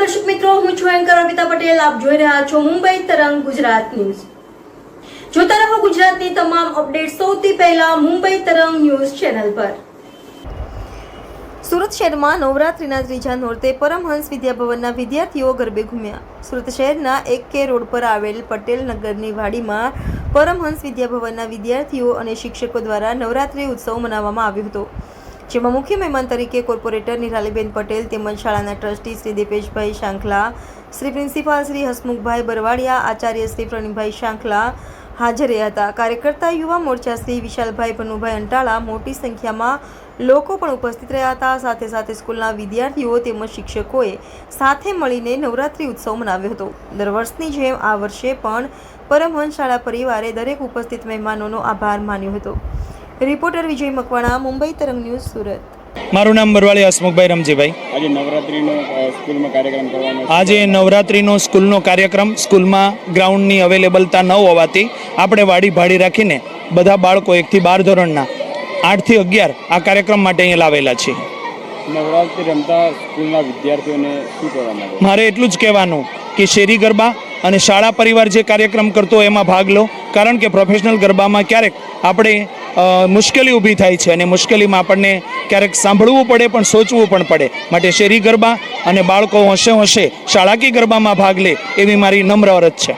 મિત્રો, હું છું એન્કર અમિતા પટેલ. આપ જોઈ રહ્યા છો મુંબઈ તરંગ ગુજરાત ન્યૂઝ. જોતા રહો ગુજરાતની તમામ અપડેટ સૌથી પહેલા મુંબઈ તરંગ ન્યૂઝ ચેનલ પર. સુરત શહેરમાં નવરાત્રિના ત્રીજા નોરતે પરમહંસ વિદ્યાભવનના વિદ્યાર્થીઓ ગરબે ઘૂમ્યા. સુરત શહેરના એક કે રોડ પર આવેલ પટેલ નગરની વાડીમાં પરમહંસ વિદ્યાભવનના વિદ્યાર્થીઓ અને શિક્ષકો દ્વારા નવરાત્રિ ઉત્સવ મનાવવામાં આવ્યો હતો. જેમાં મુખ્ય મહેમાન તરીકે કોર્પોરેટર નિરાલીબેન પટેલ તેમજ શાળાના ટ્રસ્ટી શ્રી દીપેશભાઈ શાંખલા, શ્રી પ્રિન્સિપાલ શ્રી હસમુખભાઈ બરવાડિયા, આચાર્ય શ્રી પ્રણીભાઈ શાંખલા હાજર રહ્યા હતા. કાર્યકર્તા યુવા મોરચા શ્રી વિશાલભાઈ ભનુભાઈ અંટાળા મોટી સંખ્યામાં લોકો પણ ઉપસ્થિત રહ્યા હતા. સાથે સાથે સ્કૂલના વિદ્યાર્થીઓ તેમજ શિક્ષકોએ સાથે મળીને નવરાત્રિ ઉત્સવ મનાવ્યો હતો. દર વર્ષની જેમ આ વર્ષે પણ પરમહંસ શાળા પરિવારે દરેક ઉપસ્થિત મહેમાનોનો આભાર માન્યો હતો. રિપોર્ટર વિજય મકવાણા મુંબઈ તરંગ ન્યૂઝ સુરત. મારું નામ બરવાળી હસમુખભાઈ રમજીભાઈ. આજે નવરાત્રિનો સ્કૂલમાં કાર્યક્રમ કરવાનો આજે નવરાત્રિનો સ્કૂલનો કાર્યક્રમ સ્કૂલમાં ગ્રાઉન્ડની અવેલેબલતા ન હોવાથી આપણે વાડી ભાડી રાખીને બધા બાળકો એકથી બાર ધોરણના આઠથી અગિયાર આ કાર્યક્રમ માટે અહીંયા લાવેલા છે નવરાત્રિ રમતા સ્કૂલના વિદ્યાર્થીઓને શું કહેવાનું મારે એટલું જ કહેવાનું કે શેરી ગરબા અને શાળા પરિવાર જે કાર્યક્રમ કરતો એમાં ભાગ લો. કારણ કે પ્રોફેશનલ ગરબામાં ક્યારેક આપણે મુશ્કેલી ઊભી થાય છે અને મુશ્કેલીમાં આપણને ક્યારેક સાંભળવું પડે પણ સોચવું પણ પડે. માટે શેરી ગરબા અને બાળકો હોંશે હોંશે શાળાકી ગરબામાં ભાગ લે એવી મારી નમ્ર અરજ છે.